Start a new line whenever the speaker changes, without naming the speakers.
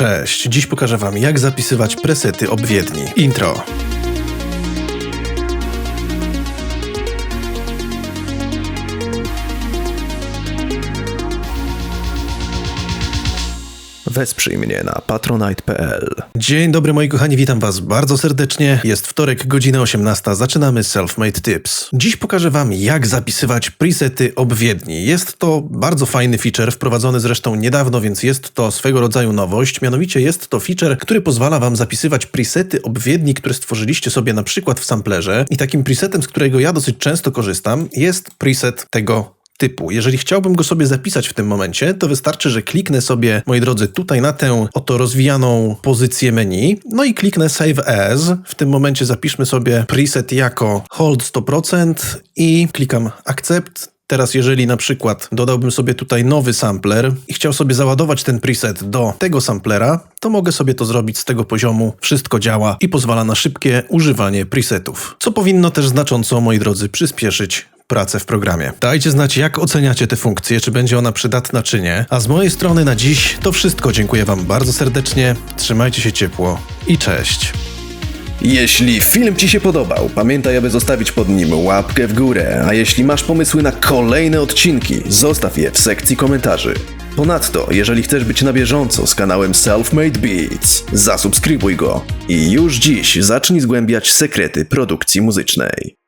Cześć, dziś pokażę wam jak zapisywać presety obwiedni. Intro.
Wesprzyj mnie na patronite.pl.
Dzień dobry moi kochani, witam was bardzo serdecznie. Jest wtorek, godzina 18, zaczynamy Selfmade Tips. Dziś pokażę wam jak zapisywać presety obwiedni. Jest to bardzo fajny feature, wprowadzony zresztą niedawno, więc jest to swego rodzaju nowość. Mianowicie jest to feature, który pozwala wam zapisywać presety obwiedni, które stworzyliście sobie na przykład w samplerze. I takim presetem, z którego ja dosyć często korzystam, jest preset tego typu. Jeżeli chciałbym go sobie zapisać w tym momencie, to wystarczy, że kliknę sobie, moi drodzy, tutaj na tę oto rozwijaną pozycję menu, no i kliknę Save As. W tym momencie zapiszmy sobie preset jako Hold 100% i klikam Accept. Teraz jeżeli na przykład dodałbym sobie tutaj nowy sampler i chciał sobie załadować ten preset do tego samplera, to mogę sobie to zrobić z tego poziomu. Wszystko działa i pozwala na szybkie używanie presetów. Co powinno też znacząco, moi drodzy, przyspieszyć pracę w programie. Dajcie znać, jak oceniacie tę funkcję, czy będzie ona przydatna, czy nie. A z mojej strony na dziś to wszystko. Dziękuję Wam bardzo serdecznie. Trzymajcie się ciepło i cześć.
Jeśli film Ci się podobał, pamiętaj, aby zostawić pod nim łapkę w górę, a jeśli masz pomysły na kolejne odcinki, zostaw je w sekcji komentarzy. Ponadto, jeżeli chcesz być na bieżąco z kanałem Selfmade Beats, zasubskrybuj go i już dziś zacznij zgłębiać sekrety produkcji muzycznej.